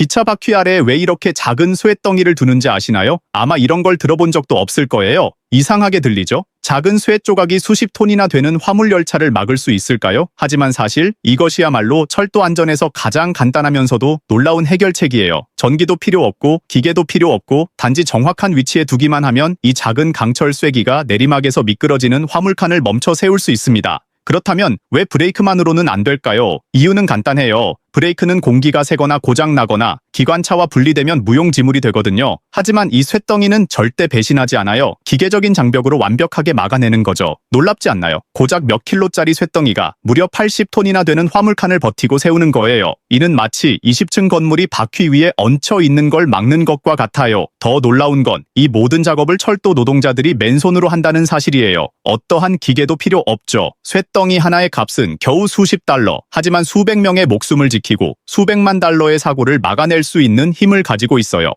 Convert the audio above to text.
기차 바퀴 아래에 왜 이렇게 작은 쇠덩이를 두는지 아시나요? 아마 이런 걸 들어본 적도 없을 거예요. 이상하게 들리죠? 작은 쇠 조각이 수십 톤이나 되는 화물 열차를 막을 수 있을까요? 하지만 사실 이것이야말로 철도 안전에서 가장 간단하면서도 놀라운 해결책이에요. 전기도 필요 없고 기계도 필요 없고 단지 정확한 위치에 두기만 하면 이 작은 강철 쇠기가 내리막에서 미끄러지는 화물칸을 멈춰 세울 수 있습니다. 그렇다면 왜 브레이크만으로는 안 될까요? 이유는 간단해요. 브레이크는 공기가 새거나 고장나거나 기관차와 분리되면 무용지물이 되거든요. 하지만 이 쇳덩이는 절대 배신하지 않아요. 기계적인 장벽으로 완벽하게 막아내는 거죠. 놀랍지 않나요? 고작 몇 킬로짜리 쇳덩이가 무려 80톤이나 되는 화물칸을 버티고 세우는 거예요. 이는 마치 20층 건물이 바퀴 위에 얹혀 있는 걸 막는 것과 같아요. 더 놀라운 건 이 모든 작업을 철도 노동자들이 맨손으로 한다는 사실이에요. 어떠한 기계도 필요 없죠. 쇳덩이 하나의 값은 겨우 수십 달러. 하지만 수백 명의 목숨을 지키 고 수백만 달러의 사고를 막아낼 수 있는 힘을 가지고 있어요.